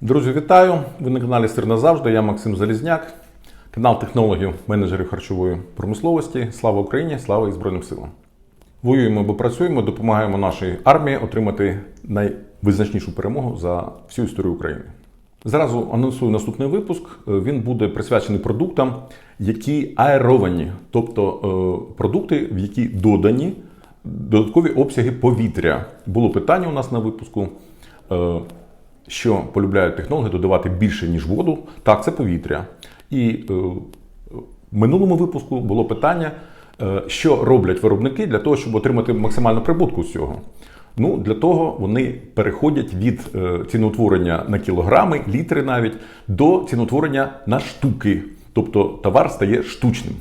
Друзі, вітаю! Ви на каналі Сир назавжди. Я Максим Залізняк, канал технологів, менеджерів харчової промисловості. Слава Україні! Слава і Збройним силам! Воюємо або працюємо, допомагаємо нашій армії отримати найвизначнішу перемогу за всю історію України. Зразу анонсую наступний випуск. Е, Він буде присвячений продуктам, які аеровані, тобто е, продукти, в які додані додаткові обсяги повітря. Було питання у нас на випуску. Що полюбляють технологи додавати більше, ніж воду. Так, це повітря. І е, в минулому випуску було питання, е, що роблять виробники для того, щоб отримати максимальну прибутку з цього. Ну, для того вони переходять від е, ціноутворення на кілограми, літри навіть, до ціноутворення на штуки. Тобто товар стає штучним.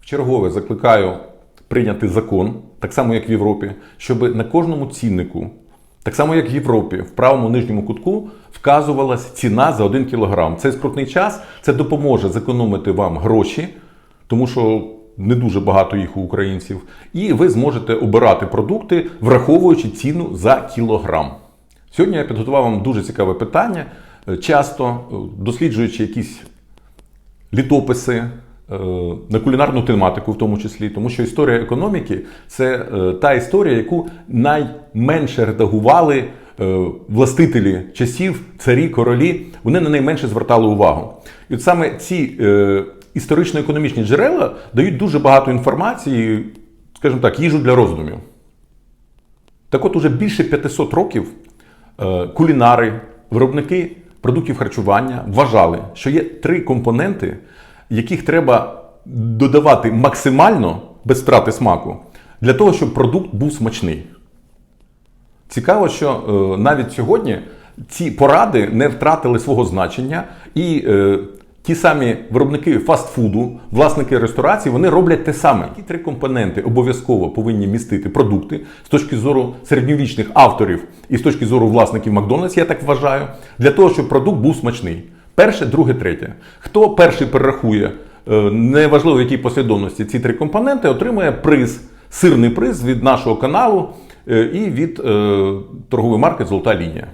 Вчергове закликаю прийняти закон, так само як в Європі, щоб на кожному ціннику так само, як в Європі, в правому нижньому кутку вказувалась ціна за 1 кілограм. Цей скрутний час це допоможе зекономити вам гроші, тому що не дуже багато їх у українців, і ви зможете обирати продукти, враховуючи ціну за кілограм. Сьогодні я підготував вам дуже цікаве питання. Е, Часто е, досліджуючи якісь літописи на кулінарну тематику, в тому числі, тому що історія економіки це е, та історія, яку найменше редагували е, властителі часів, царі, королі. Вони на найменше звертали увагу. І от саме ці е, історично-економічні джерела дають дуже багато інформації, скажімо так, їжу для роздумів. Так от уже більше 500 років е, кулінари, виробники продуктів харчування вважали, що є три компоненти, яких треба додавати максимально без втрати смаку, для того, щоб продукт був смачний. Цікаво, що е, навіть сьогодні ці поради не втратили свого значення, і е, ті самі виробники фастфуду, власники ресторацій, вони роблять те саме. Які три компоненти обов'язково повинні містити продукти з точки зору середньовічних авторів і з точки зору власників Макдональдс, я так вважаю, для того, щоб продукт був смачний. Перше, друге, третє. Хто перший перерахує, е, неважливо в якій послідовності ці три компоненти, отримує приз, сирний приз від нашого каналу е, і від е, торгової марки Золота лінія.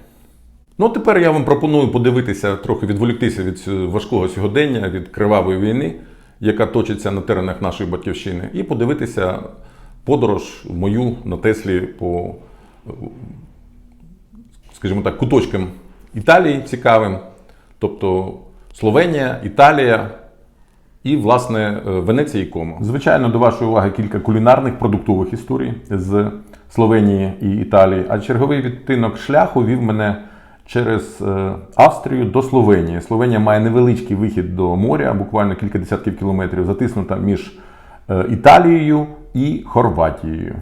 Ну, тепер я вам пропоную подивитися, трохи відволіктися від важкого сьогодення, від кривавої війни, яка точиться на теренах нашої батьківщини, і подивитися подорож мою на Теслі по, скажімо так, куточкам Італії цікавим, тобто Словенія, Італія. І, власне, е, Венеція і Комо. Звичайно, до вашої уваги кілька кулінарних продуктових історій з Словенії і Італії. А черговий відтинок шляху вів мене через е, Австрію до Словенії. Словенія має невеличкий вихід до моря, буквально кілька десятків кілометрів, затиснута між е, Італією і Хорватією.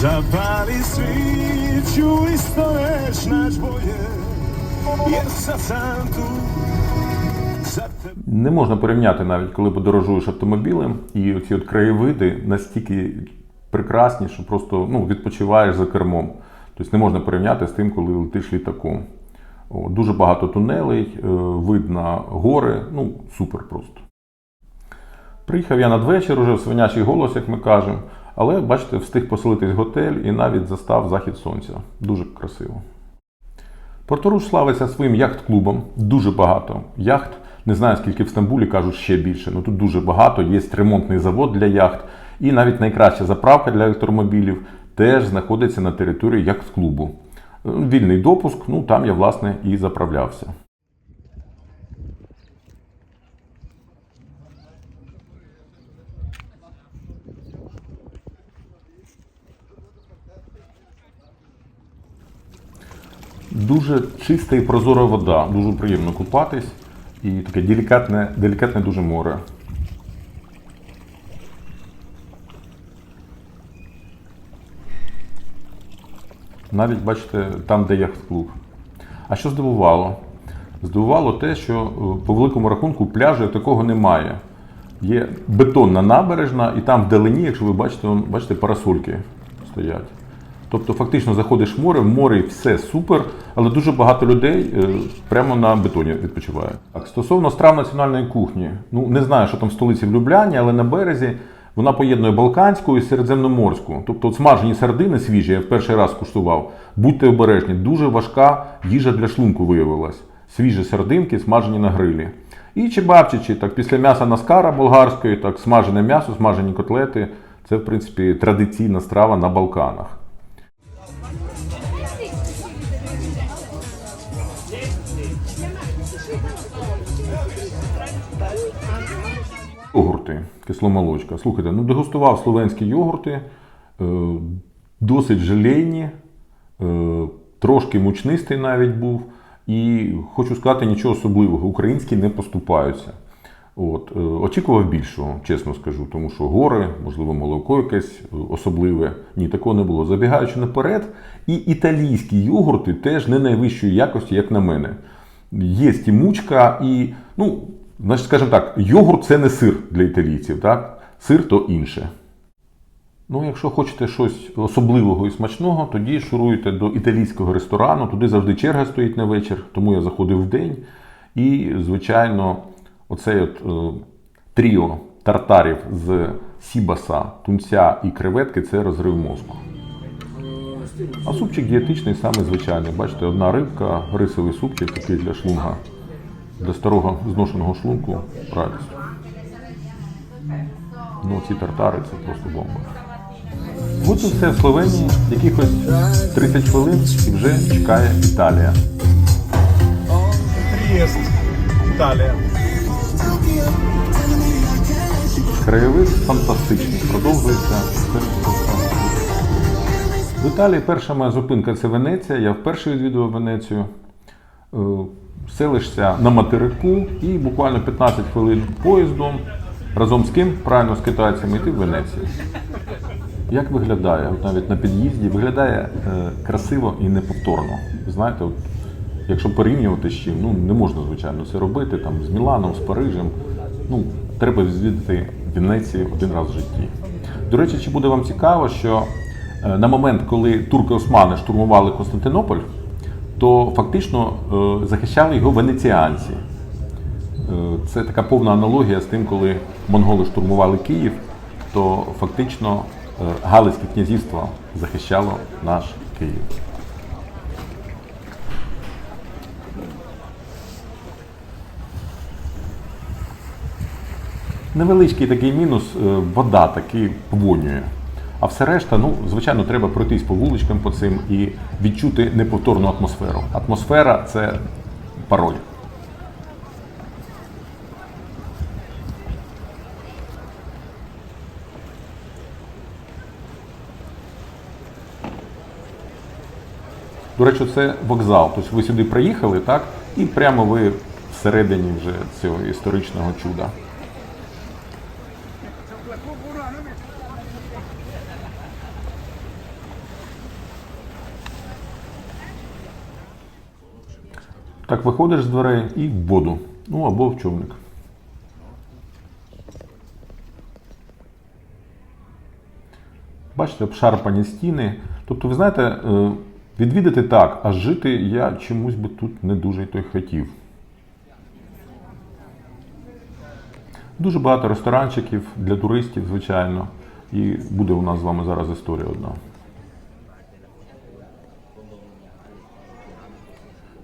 Zapali svić u istoveć naš boje Jer sad sam tu Не можна порівняти навіть, коли подорожуєш автомобілем, і оці от краєвиди настільки прекрасні, що просто ну, відпочиваєш за кермом. Тобто не можна порівняти з тим, коли летиш літаком. О, дуже багато тунелей, е, видно гори, ну супер просто. Приїхав я надвечір, уже в свинячий голос, як ми кажемо, але бачите, встиг поселитись готель і навіть застав захід сонця. Дуже красиво. Порторуш славиться своїм яхт-клубом. Дуже багато яхт. Не знаю, скільки в Стамбулі кажуть ще більше. Ну тут дуже багато. Є ремонтний завод для яхт. І навіть найкраща заправка для електромобілів теж знаходиться на території яхт-клубу. Вільний допуск, ну там я власне і заправлявся. Дуже чиста і прозора вода, дуже приємно купатись. І таке делікатне, делікатне дуже море. Навіть бачите, там, де яхт-клуб. А що здивувало? Здивувало те, що е, по великому рахунку пляжу такого немає. Є бетонна набережна, і там вдалині, якщо ви бачите, бачите, парасольки стоять. Тобто, фактично заходиш в море, в морі все супер, але дуже багато людей е, прямо на бетоні відпочиває. Так, стосовно страв національної кухні, ну не знаю, що там в столиці в Любляні, але на березі вона поєднує балканську і середземноморську. Тобто, от смажені сардини свіжі, я в перший раз куштував. Будьте обережні, дуже важка їжа для шлунку виявилась. Свіжі сардинки, смажені на грилі. І чебапчичі, так після м'яса наскара болгарської, так смажене м'ясо, смажені котлети. Це, в принципі, традиційна страва на Балканах. Йогурти, кисломолочка. Слухайте, ну дегустував словенські йогурти, е, досить желейні, е, трошки мучнистий навіть був. І хочу сказати, нічого особливого. Українські не поступаються. От, е, очікував більшого, чесно скажу, тому що гори, можливо, молоко якесь особливе. Ні, такого не було. Забігаючи наперед, і італійські йогурти теж не найвищої якості, як на мене. Є стімучка і, ну, значить, скажімо так, йогурт це не сир для італійців, так? Сир то інше. Ну, якщо хочете щось особливого і смачного, тоді шуруйте до італійського ресторану. Туди завжди черга стоїть на вечір, тому я заходив в день. І, звичайно, оцей от е, тріо тартарів з сібаса, тунця і креветки це розрив мозку. А супчик дієтичний, саме звичайний. Бачите, одна рибка, рисовий супчик такий для шлунга, для старого зношеного шлунку радість. Ну, ці тартари це просто бомба. От і все в Словенії, якихось 30 хвилин і вже чекає Італія. Трієст, Італія. Краєвид фантастичний, продовжується. В Італії перша моя зупинка це Венеція. Я вперше відвідував Венецію. Е, Селишся на материку і буквально 15 хвилин поїздом разом з ким? Правильно з китайцями йти в Венецію. Як виглядає? От навіть на під'їзді виглядає е, красиво і неповторно. Знаєте, от, якщо порівнювати з чим, ну не можна, звичайно, це робити там з Міланом, з Парижем. Ну, треба відвідати Венецію один раз в житті. До речі, чи буде вам цікаво, що е, на момент, коли турки-османи штурмували Константинополь, то фактично е, захищали його венеціанці. Е, Це така повна аналогія з тим, коли монголи штурмували Київ, то фактично е, Галицьке князівство захищало наш Київ. Невеличкий такий мінус, вода таки повонює. А все решта, ну, звичайно, треба пройтись по вуличкам по цим і відчути неповторну атмосферу. Атмосфера це пароль. До речі, це вокзал. Тобто ви сюди приїхали, так? І прямо ви всередині вже цього історичного чуда. Так, виходиш з дверей і в воду. Ну або в човник. Бачите, обшарпані стіни. Тобто, ви знаєте, е, відвідати так, а жити я чомусь би тут не дуже той хотів. Дуже багато ресторанчиків для туристів, звичайно. І буде у нас з вами зараз історія одна.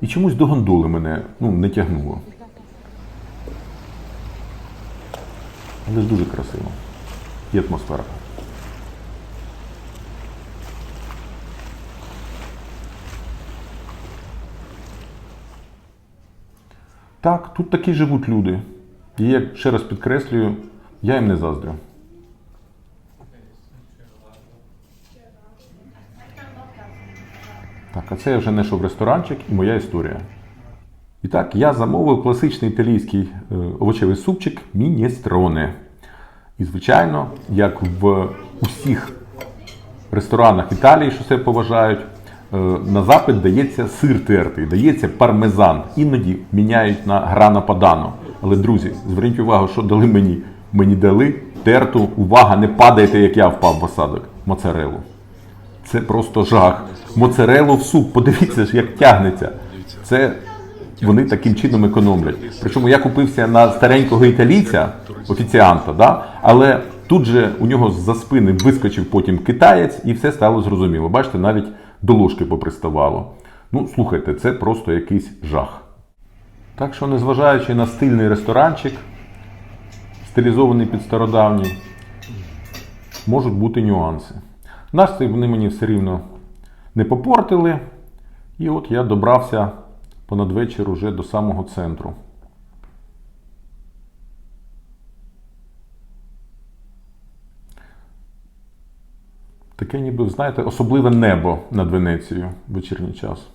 І чомусь до гондоли мене ну, не тягнуло. Але ж дуже красиво. І атмосфера. Так, тут такі живуть люди. І я ще раз підкреслюю, я їм не заздрю. Так, а це я вже не знайшов ресторанчик і моя історія. І так, я замовив класичний італійський е, овочевий супчик міністроне. І, звичайно, як в усіх ресторанах Італії, що це поважають, е, на запит дається сир тертий, дається пармезан. Іноді міняють на грана падано. Але, друзі, зверніть увагу, що дали мені. Мені дали терту, увага, не падайте, як я впав в осадок, моцарелу. Це просто жах. Моцарелу в суп, подивіться ж, як тягнеться. Це вони таким чином економлять. Причому я купився на старенького італійця, офіціанта, да? але тут же у нього з-за спини вискочив потім китаєць, і все стало зрозуміло. Бачите, навіть до ложки поприставало. Ну, слухайте, це просто якийсь жах. Так що, незважаючи на стильний ресторанчик, стилізований під стародавній, можуть бути нюанси. Настрій вони мені все рівно не попортили. І от я добрався понад вечір уже до самого центру. Таке ніби, знаєте, особливе небо над Венецією в вечірній час.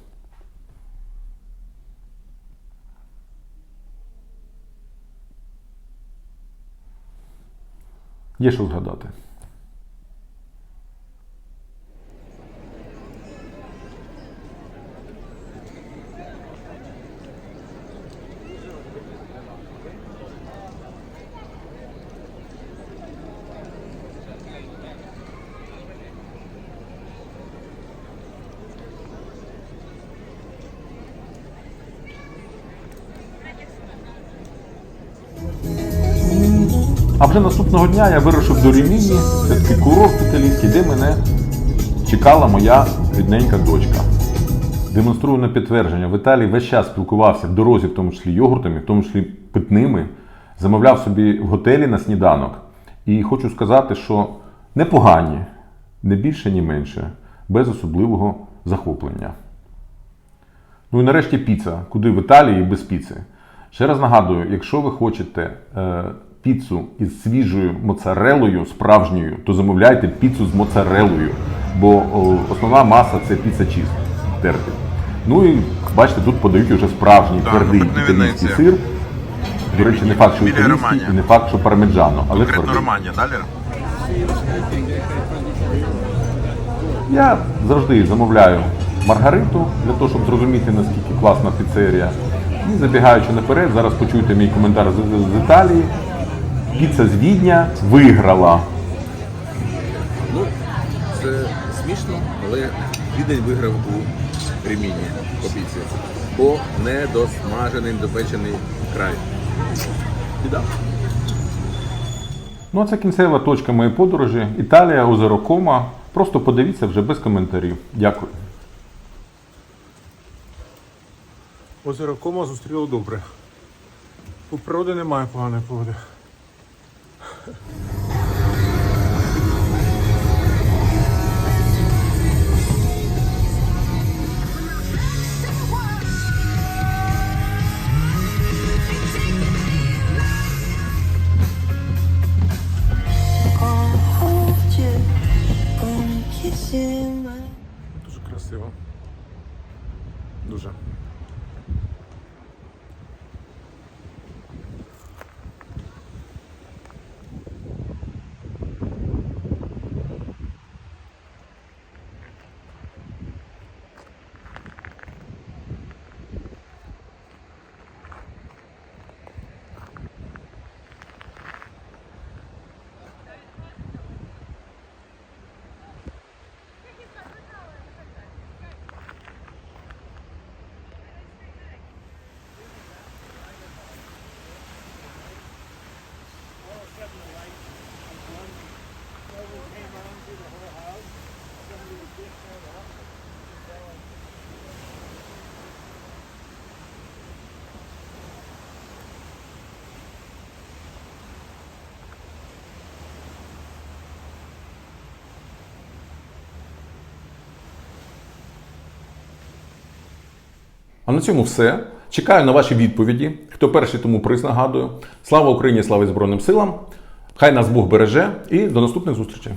Є що згадати. А вже наступного дня я вирушив до Ріміні, це такий курорт італійський, де мене чекала моя рідненька дочка. Демонструю на підтвердження. В Італії весь час спілкувався в дорозі, в тому числі йогуртами, в тому числі питними. Замовляв собі в готелі на сніданок. І хочу сказати, що непогані, не більше, ні менше, без особливого захоплення. Ну і нарешті піца. Куди в Італії без піци? Ще раз нагадую, якщо ви хочете е, піцу із свіжою моцарелою справжньою, то замовляйте піцу з моцарелою, бо основна маса це піца чіз терти. Ну і бачите, тут подають уже справжній Так, твердий ну, італійський сир. До речі, не факт, що італійський і не факт, що пармеджано, але Конкретно твердий. Романія, далі? Я завжди замовляю маргариту для того, щоб зрозуміти, наскільки класна піцерія. І забігаючи наперед, зараз почуйте мій коментар з, з- з Італії. Піца з Відня виграла. Ну, це смішно, але Відень виграв у Реміні по піці. Бо недосмажений, допечений край. Біда. Ну а це кінцева точка моєї подорожі. Італія, озеро Кома. Просто подивіться вже без коментарів. Дякую. Озеро Кома зустріло добре. У природи немає поганої погоди. Huh. А на цьому все. Чекаю на ваші відповіді. Хто перший, тому приз нагадую. Слава Україні, слава Збройним силам! Хай нас Бог береже і до наступних зустрічей.